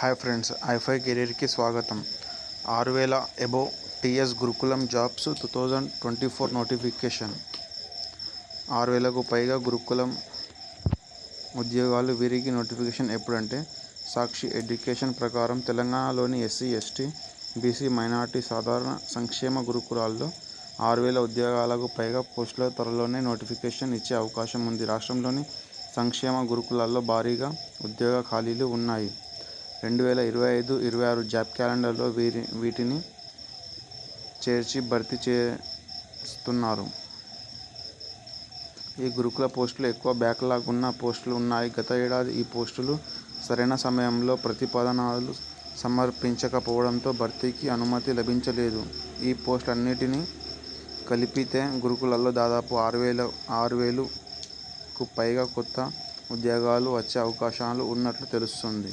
Hi friends ఐఫై కెరీర్కి స్వాగతం. ఆరు వేల ఎబో టీఎస్ గురుకులం jobs two thousand twenty four notification. ఆరు వేలకు పైగా గురుకులం ఉద్యోగాలు వీరికి నోటిఫికేషన్ ఎప్పుడంటే సాక్షి ఎడ్యుకేషన్ ప్రకారం తెలంగాణలోని ఎస్సీ ఎస్టీ బీసీ మైనార్టీ సాధారణ సంక్షేమ గురుకులాల్లో ఆరు వేల ఉద్యోగాలకు పైగా పోస్టుల త్వరలోనే నోటిఫికేషన్ ఇచ్చే అవకాశం ఉంది. రాష్ట్రంలోని సంక్షేమ గురుకులాల్లో భారీగా ఉద్యోగ ఖాళీలు ఉన్నాయి. రెండు వేల ఇరవై ఐదు ఇరవై ఆరు జాబ్ క్యాలెండర్లో వీరి వీటిని చేర్చి భర్తీ చేస్తున్నారు. ఈ గురుకుల పోస్టులు ఎక్కువ బ్యాక్లాగ్ ఉన్న పోస్టులు ఉన్నాయి. గత ఏడాది ఈ పోస్టులు సరైన సమయంలో ప్రతిపాదనలు సమర్పించకపోవడంతో భర్తీకి అనుమతి లభించలేదు. ఈ పోస్టులన్నిటినీ కలిపితే గురుకులలో దాదాపు ఆరు వేల ఆరు వేలుకు పైగా కొత్త ఉద్యోగాలు వచ్చే అవకాశాలు ఉన్నట్లు తెలుస్తుంది.